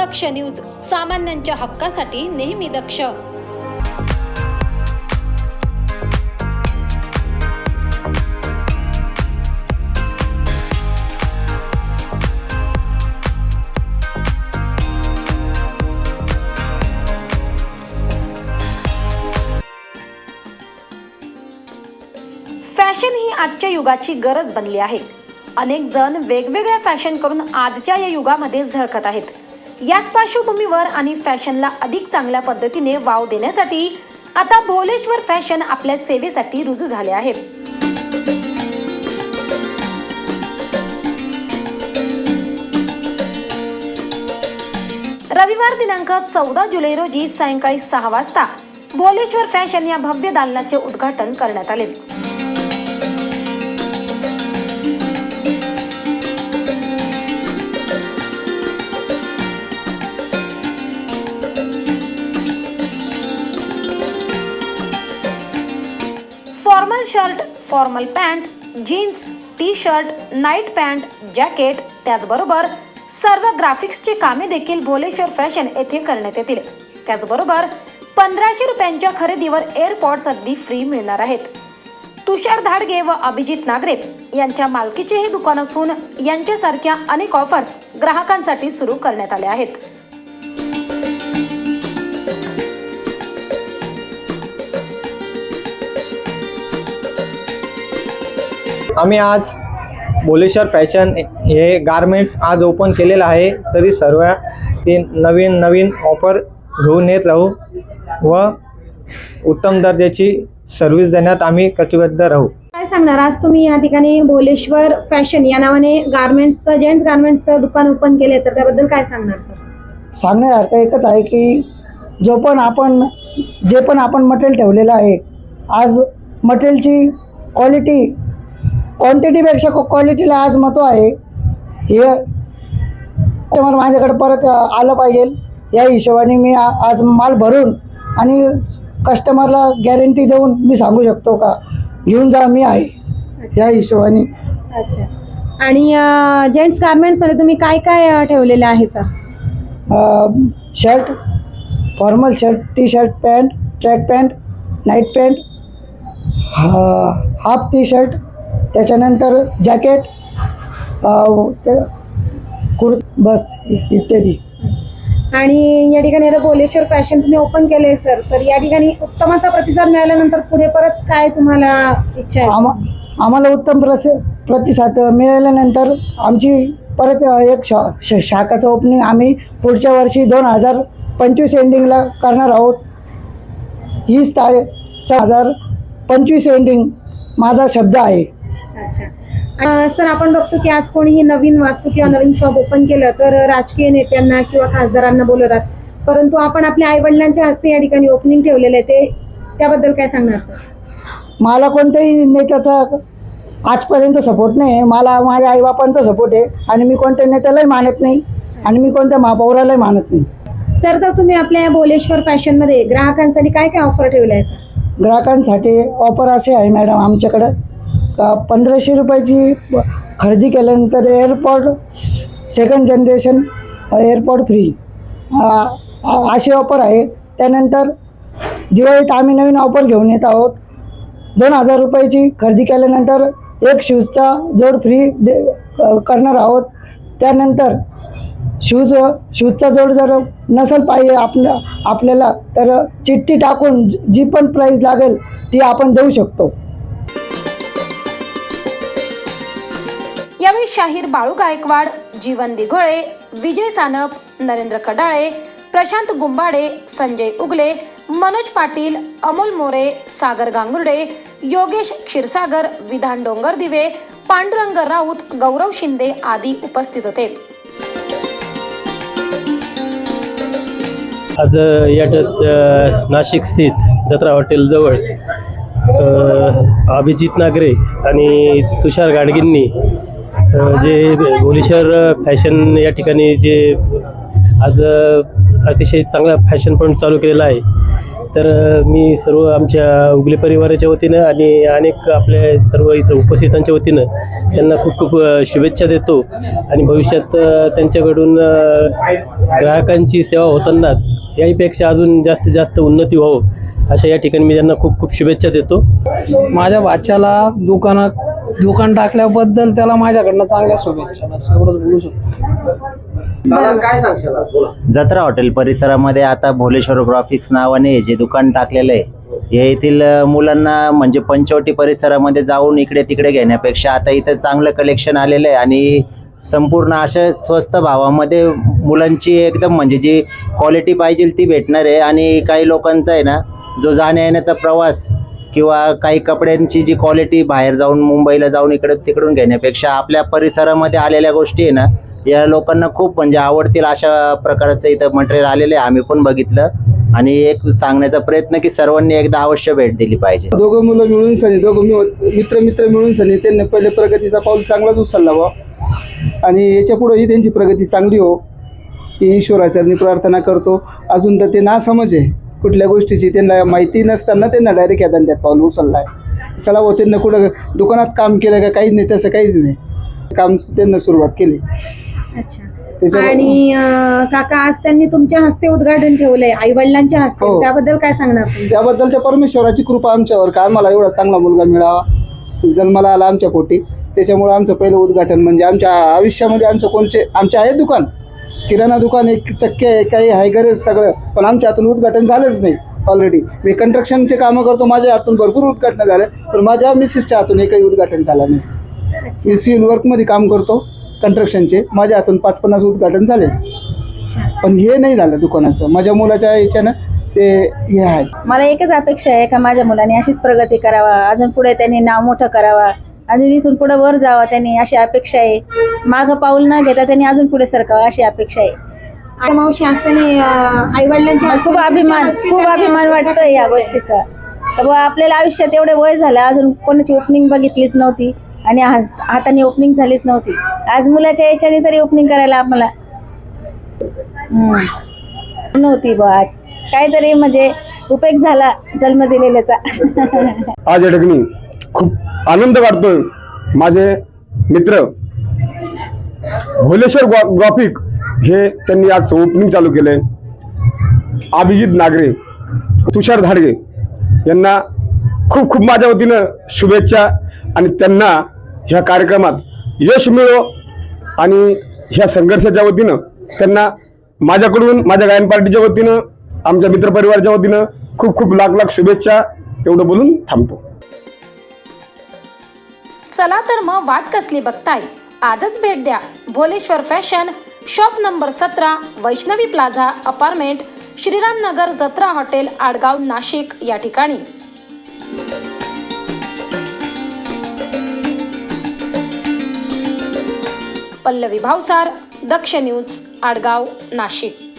दक्ष news सामान्यांच्या हक्कासाठी नेहमी दक्ष. फॅशन ही आजच्या युगाची गरज बनली आहे. अनेक जण वेगवेगळ्या फॅशन करून आजच्या या युगामध्ये झळकत आहेत. याच पार्श्वभूमीवर आणि फॅशनला अधिक चांगल्या पद्धतीने वाव देण्यासाठी आता भोलेश्वर फॅशन आपल्या सेवेसाठी रुजू झाले आहे. रविवार दिनांक चौदा जुलै रोजी सायंकाळी सहा वाजता भोलेश्वर फॅशन या भव्य दालनाचे उद्घाटन करण्यात आले. Shirt formal pant jeans T shirt night pant jacket त्याचबरोबर सर्व ग्राफिक्सची कामे देखील भोलेश्वर फॅशन येथे करण्यात येतील. त्याचबरोबर पंधराशे रुपयांच्या खरेदीवर एअरपॉड्स अगदी फ्री मिळणार आहेत. तुषार धाडगे व अभिजित नागरे यांच्या मालकीचे हे दुकान असून यांच्यासारख्या अनेक ऑफर्स ग्राहकांसाठी सुरू करण्यात आल्या आहेत. आम्ही आज बोलेश्वर फॅशन हे गारमेंट्स आज ओपन केलेलं आहे. तरी सर्व ते नवीन नवीन ऑफर घेऊन येत राहू व उत्तम दर्जाची सर्व्हिस देण्यात आम्ही कटिबद्ध राहू. काय सांगणार? आज तुम्ही या ठिकाणी भोलेश्वर फॅशन या नावाने गार्मेंट्सचं जेंट्स गार्मेंट्सचं दुकान ओपन केले तर त्याबद्दल काय सांगणार सर सांगण्यासारखं एकच आहे की जो पण आपण जे पण आपण मटेरियल ठेवलेलं आहे आज मटेरियलची क्वालिटी क्वांटिटीपेक्षा क्वालिटीला आज महत्त्व आहे. हे कस्टमर माझ्याकडे परत आलं पाहिजे. या हिशोबाने मी आज माल भरून आणि कस्टमरला गॅरंटी देऊन मी सांगू शकतो का? घेऊन जा मी आहे. या हिशोबाने. अच्छा. आणि जेंट्स गार्मेंट्समध्ये तुम्ही काय काय ठेवलेलं आहे sir shirt formal shirt T shirt pant track pant night pant half T shirt त्याच्यानंतर जॅकेट कुर बस इ- इत्यादी. आणि या ठिकाणी आता भोलेश्वर फॅशन तुम्ही ओपन केले सर. तर या ठिकाणी उत्तम असा प्रतिसाद मिळाल्यानंतर पुढे परत काय तुम्हाला इच्छा आहे? आमा आम्हाला उत्तम प्रस प्रतिसाद मिळाल्यानंतर आमची परत एक शा श शाखाचं ओपनिंग आम्ही पुढच्या वर्षी दोन हजार पंचवीस एंडिंगला करणार आहोत. हीच तारीख हजार पंचवीस एंडिंग माझा शब्द आहे. सर आपण बघतो की आज कोणीही नवीन वास्तू किंवा नवीन शॉप ओपन केलं तर राजकीय नेत्यांना किंवा खासदारांना बोलवतात. परंतु आपण आपल्या आई वडिलांच्या हस्ते या ठिकाणी ओपनिंग ठेवलेलं आहे ते त्याबद्दल काय सांगणार सर? मला कोणत्याही नेत्याचा आजपर्यंत सपोर्ट नाही आहे. मला माझ्या आईबापांचा सपोर्ट आहे. आणि मी कोणत्या नेत्यालाही मानत नाही. आणि मी कोणत्या महापौरालाही मानत नाही. सर तर तुम्ही आपल्या या भोलेश्वर फॅशनमध्ये ग्राहकांसाठी काय काय ऑफर ठेवल्या आहे सर? ग्राहकांसाठी ऑफर असे आहे मॅडम आमच्याकडं. का पंधराशे रुपयाची खरेदी केल्यानंतर airpod second generation airpod free अशी ऑफर आहे. त्यानंतर दिवाळीत आम्ही नवीन ऑफर घेऊन येत आहोत. दोन हजार रुपयाची खरेदी केल्यानंतर एक शूजचा जोड फ्री दे करणार आहोत. त्यानंतर शूज शूजचा जोड जर नसेल पाहिजे आपल्या आपल्याला तर चिठ्ठी टाकून जी पण प्राईस लागेल ती आपण देऊ शकतो. यावेळी शाहीर बाळू गायकवाड जीवन दिघोळे विजय सानप नरेंद्र कडाळे प्रशांत गुंबाडे संजय उगले मनोज पाटील अमोल मोरे सागर गांगुर्डे योगेश क्षीरसागर विधान डोंगर दिवे पांडुरंग राऊत गौरव शिंदे आदी उपस्थित होते. आज या नाशिक स्थित जत्रा हॉटेलजवळ अभिजित नागरे आणि तुषार गाडगींनी जे भुवनेश्वर फॅशन या ठिकाणी जे आज अतिशय चांगला फॅशन पॉईंट चालू केलेला आहे. तर मी सर्व आमच्या उगले परिवाराच्या वतीनं आणि अनेक आपल्या सर्व इतर उपस्थितांच्या वतीनं त्यांना खूप खूप शुभेच्छा देतो. आणि भविष्यात त्यांच्याकडून ग्राहकांची सेवा होतानाच याहीपेक्षा अजून जास्तीत जास्त उन्नती व्हावं अशा या ठिकाणी मी त्यांना खूप खूप शुभेच्छा देतो. माझ्या भाच्याला दुकानात दुकान टाकल्याबद्दल त्याला माझ्याकडनं चांगल्या शुभेच्छा. एवढंच बोलू शकतो. जत्रा हॉटेल परिसरामध्ये आता भोलेश्वर ग्राफिक्स नावाने हे जे दुकान टाकलेलं आहे हे येथील अ, मुलांना म्हणजे पंचवटी परिसरामध्ये जाऊन इकडे तिकडे घेण्यापेक्षा आता इथं चांगलं कलेक्शन आलेलं आहे आणि संपूर्ण अशा स्वस्त भावामध्ये मुलांची एकदम म्हणजे जी क्वालिटी पाहिजे ती भेटणार आहे. आणि काही लोकांचा आहे ना जो जाण्या येण्याचा प्रवास किंवा काही कपड्यांची जी क्वालिटी बाहेर जाऊन मुंबईला जाऊन इकडे तिकडून घेण्यापेक्षा आपल्या परिसरामध्ये आलेल्या गोष्टी आहे ना या लोकांना खूप म्हणजे आवडतील अशा प्रकारचं इथं मटेरियल आलेलं आहे. आम्ही पण बघितलं आणि एक सांगण्याचा प्रयत्न की सर्वांनी एकदा अवश्य भेट दिली पाहिजे. दोघं मुलं मिळून सनी दोघं मित्र मित्र मिळून सनी त्यांनी पहिले प्रगतीचा पाऊल चांगलाच उचलला बा आणि याच्या पुढेही त्यांची प्रगती चांगली हो. ही ईश्वराचरणी प्रार्थना करतो. अजून तर ते ना समज आहे. कुठल्या गोष्टीची त्यांना माहिती नसताना त्यांना डायरेक्ट या धंद्यात पाऊल उचलला आहे चला हो त्यांना कुठं दुकानात काम केलं का काहीच नाही तसं काहीच नाही. काम त्यांना सुरुवात केली. अच्छा. आणि काका आज त्यांनी तुमच्या हस्ते उद्घाटन ठेवलंय आई वडिलांच्या हस्ते. हो. त्याबद्दल काय सांगणार त्याबद्दल त्या परमेश्वराची कृपा आमच्यावर का आम्हाला एवढा चांगला मुलगा मिळावा? जन्माला आला आमच्या पोटी. त्याच्यामुळे आमचं पहिलं उद्घाटन म्हणजे आमच्या आयुष्यामध्ये आमचं कोणचे आमचे आहे दुकान? किराणा दुकान एक चक्के आहे काही आहे गरज सगळं. पण आमच्या हातून उद्घाटन झालंच नाही ऑलरेडी मी कंस्ट्रक्शनचे कामं करतो माझ्या हातून भरपूर उद्घाटन झालं पण माझ्या मिसेसच्या हातून एकही उद्घाटन झालं नाही. मी सिव्हिल वर्कमध्ये काम करतो कंस्ट्रक्शनचे माझ्या हातून पाच पन्नास उद्घाटन झाले. पण हे नाही झालं दुकानाचं. माझ्या मुलाच्या याच्यानं ते हे आहे. मला एकच अपेक्षा आहे का माझ्या मुलाने अशीच प्रगती करावा अजून पुढे त्यांनी नाव मोठं करावा? अजून इथून पुढे वर जावा त्यांनी अशी अपेक्षा आहे. मागं पाऊल न घेता त्यांनी अजून पुढे सरकावं अशी अपेक्षा आहे. आई मावशी असताना आई वडिलांच्या खूप अभिमान खूप अभिमान वाटतो या गोष्टीचा. तर बुवा आपल्याला आयुष्यात एवढे वय झालं अजून कोणाची ओपनिंग बघितलीच नव्हती आणि हात- हाताने ओपनिंग झालीच नव्हती. आज मुलाच्या याच्याने तरी ओपनिंग करायला आम्हाला हम्म. नव्हती बुवा आज. काहीतरी म्हणजे उपयोग झाला जन्म दिलेल्याचा. आज या ठिकाणी खूप आनंद वाटतोय माझे मित्र भोलेश्वर ग्वा ग्राफिक हे त्यांनी आज ओपनिंग चालू केलंय. अभिजित नागरे तुषार धाडगे यांना खूप खूप माझ्या वतीनं शुभेच्छा आणि त्यांना ह्या कार्यक्रमात यश मिळो आणि ह्या संघर्षाच्या वतीनं त्यांना माझ्याकडून माझ्या गायन पार्टीच्या वतीनं आमच्या मित्रपरिवाराच्या वतीनं खूप खूप लाख लाख शुभेच्छा. एवढं बोलून थांबतो. चला तर मग वाट कसली बघताय. आजच भेट द्या. भोलेश्वर फॅशन शॉप नंबर सतरा वैष्णवी प्लाझा अपार्टमेंट श्रीरामनगर जत्रा हॉटेल आडगाव नाशिक या ठिकाणी. पल्लवी भावसार दक्ष न्यूज आडगाव नाशिक.